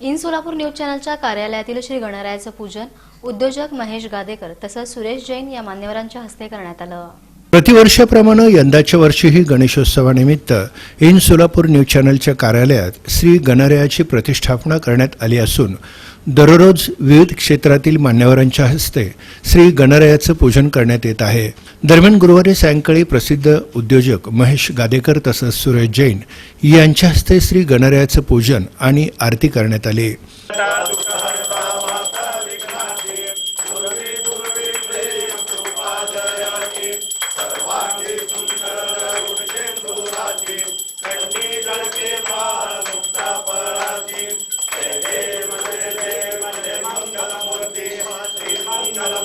In Solapur news चॅनलच्या कार्यालयातील श्री गणरायाचं पूजन उद्योजक महेश गादेकर तसंच सुरेश जैन या मान्यवरांच्या हस्ते करण्यात आलं. प्रतिवर्षाप्रमाणे यंदाच्या वर्षीही गणेशोत्सवानिमित्त इन सोलापूर न्यूज चॅनलच्या कार्यालयात श्री गणरायाची प्रतिष्ठापना करण्यात आली असून दररोज विविध क्षेत्रातील मान्यवरांच्या हस्ते श्री गणरायाचं पूजन करण्यात येत आहे. दरम्यान गुरुवारी सायंकाळी प्रसिद्ध उद्योजक महेश गादेकर तसंच सुरेश जैन यांच्या हस्ते श्री गणरायाचं पूजन आणि आरती करण्यात आली.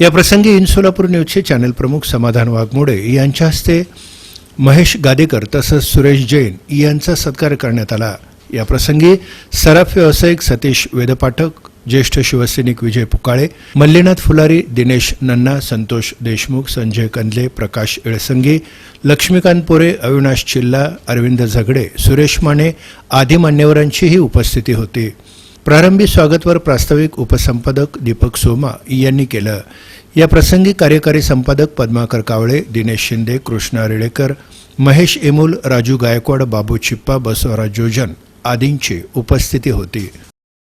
या प्रसंगी इन सोलापूर न्यूजचे चॅनल प्रमुख समाधान वाघमोडे यांच्या हस्ते महेश गादेकर तसंच सुरेश जैन यांचा सत्कार करण्यात आला. या प्रसंगी सराफ व्यावसायिक सतीश वेदपाठक ज्येष्ठ शिवसैनिक विजय पुकाळे मल्लीनाथ फुलारी दिनेश नन्ना संतोष देशमुख संजय कंदले प्रकाश इळसंगी लक्ष्मीकांत पोरे अविनाश चिल्ला अरविंद झगडे सुरेश माने आदी मान्यवरांचीही उपस्थिती होती. प्रारंभी स्वागतवर प्रास्ताविक उपसंपादक दीपक सोमा यांनी केलं. या प्रसंगी कार्यकारी संपादक पद्माकर कावळे दिनेश शिंदे कृष्णा रेडेकर महेश एमूल राजू गायकवाड बाबू चिप्पा बसवराज जोजन आदींची उपस्थिती होती.